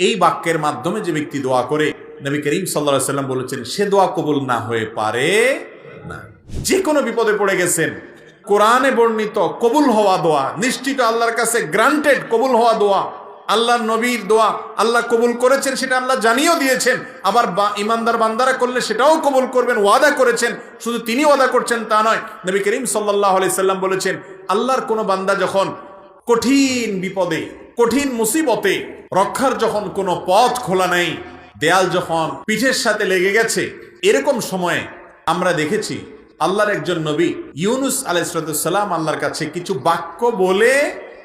এই বাক্যের মাধ্যমে যে ব্যক্তি দোয়া করে, নবী করিম সাল্লা সাল্লাম বলেছেন, সে দোয়া কবুল না হয়ে পারে না। যে কোনো বিপদে পড়ে গেছেন, কোরআনে বর্ণিত কবুল হওয়া দোয়া, নিশ্চিত আল্লাহর কাছে গ্রান্টেড কবুল হওয়া দোয়া আল্লাহ নবীর দোয়া আল্লাহ কবুল করেছেন, সেটা আল্লাহ জানিয়েও দিয়েছেন, আবার বা- ইমানদার বান্দারা করলে সেটাও কবুল করবেন, ওয়াদা করেছেন, শুধু তিনি ওয়াদা করছেন তা নয়, নবী করিম সাল্লাহ সাল্লাম বলেছেন, আল্লাহর কোনো বান্দা যখন কঠিন বিপদে কঠিন মুসিবতে রক্ষার যখন কোনো পথ খোলা নেই, দেয়াল যখন পিঠের সাথে লেগে গেছে, এরকম সময়ে আমরা দেখেছি আল্লাহর একজন নবী ইউনুস আলাইসালাম আল্লাহর কাছে কিছু বাক্য বলে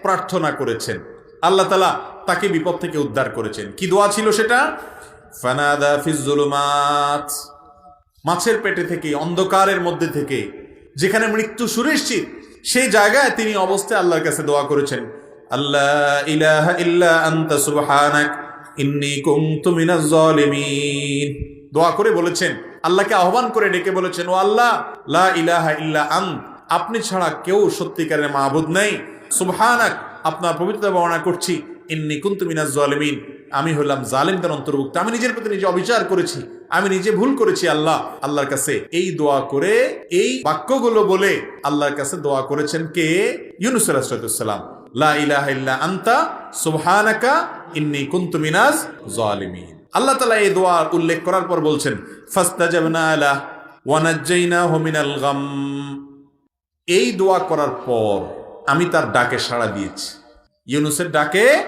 প্রার্থনা করেছেন। আল্লাহ তালা তাকে বিপদ থেকে উদ্ধার করেছেন। কি দোয়া ছিল সেটা? ফানাদা মাছের পেটে থেকে, অন্ধকারের মধ্যে থেকে, যেখানে মৃত্যু সুনিশ্চিত, সেই জায়গায় তিনি অবস্থায় আল্লাহর কাছে দোয়া করেছেন। আল্লাহ ইন্নী দোয়া করে বলেছেন, আল্লাহকে আহ্বান করে ডেকে বলেছেন, ও আল্লাহ, লা ইলাহা ইল্লা আন আপনি ছাড়া কেউ সত্যিকারের মাহবুদ নেই। সুবহানাক, আপনার পবিত্রতা বর্ণনা করছি, ইন্নি কুনতু মিনাজ জালিমিন। আমি হলাম জালিমদের অন্তর্ভুক্ত, আমি নিজের প্রতি নিজে অবিচার করেছি, আমি নিজে ভুল করেছি আল্লাহ। আল্লাহর কাছে এই দোয়া করে, এই বাক্যগুলো বলে আল্লাহর কাছে দোয়া করেছেন কে? ইউনুস আলাইহিসসালাম আনতা ইন্নী আল্লাহ এই উল্লেখ করার পর বলছেন এই দোয়া করার পর আমি তার ডাকে সাড়া দিয়েছি। ইউনুসের ডাকে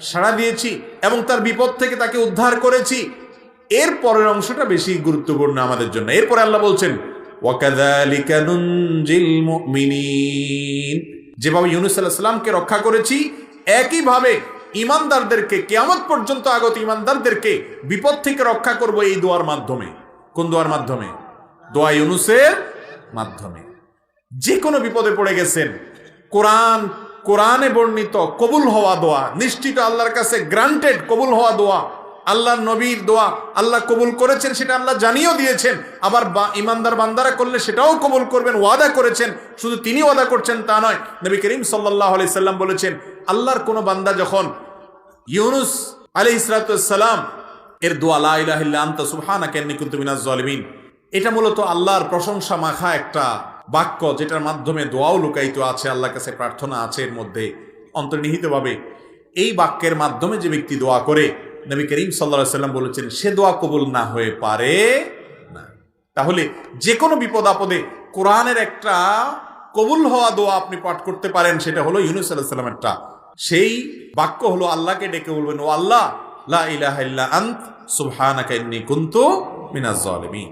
সাড়া দিয়েছি এবং তার বিপদ থেকে তাকে উদ্ধার করেছি। এর পরের অংশটা বেশি গুরুত্বপূর্ণ আমাদের জন্য। এরপরে আল্লাহ বলছেন যেভাবে ইউনুস আলাইহিস সালামকে রক্ষা করেছি, একইভাবে ইমানদারদেরকে, কিয়ামত পর্যন্ত আগত ইমানদারদেরকে বিপদ থেকে রক্ষা করব এই দোয়ার মাধ্যমে। কোন দোয়ার মাধ্যমে? দোয়া ইউনুসের মাধ্যমে। যে কোনো বিপদে পড়ে গেছেন, কোরআন, কোরআনে বর্ণিত কবুল হওয়া দোয়া, নিশ্চিত আল্লাহর কাছে গ্রান্টেড কবুল হওয়া দোয়া আল্লাহ নবীর দোয়া আল্লাহ কবুল করেছেন, সেটা আল্লাহ জানিয়েও দিয়েছেন। আবার বা- ইমানদার বান্দারা করলে সেটাও কবুল করবেন, ওয়াদা করেছেন। শুধু তিনি ওয়াদা করছেন তা নয়, নবী করিম সাল্লাহ আলি সাল্লাম বলেছেন, আল্লাহর কোনো বান্দা যখন ইউনুস আলী ইসরাতাম এর দোয়া কুনতু এটা মূলত আল্লাহর প্রশংসা মাখা একটা বাক্য, যেটার মাধ্যমে দোয়াও লুকায়িত আছে, আল্লাহর কাছে প্রার্থনা আছে এর মধ্যে। অন্তর্নিহিতভাবে এই বাক্যের মাধ্যমে যে ব্যক্তি দোয়া করে নবী করিম সাল্লা সাল্লাম বলেছেন, সে দোয়া কবুল না হয়ে পারে না। তাহলে যে কোনো বিপদ আপদে কোরআনের একটা কবুল হওয়া দোয়া আপনি পাঠ করতে পারেন, সেটা হলো ইউনুস আল্লাহ সাল্লামেরটা সেই বাক্য হলো আল্লাহকে ডেকে বলবেন, ও আল্লাহ, লা ইলাহা ইল্লা আন্ত, সুবহানাকা ইন্নী কুনতু মিনাজ জালিমিন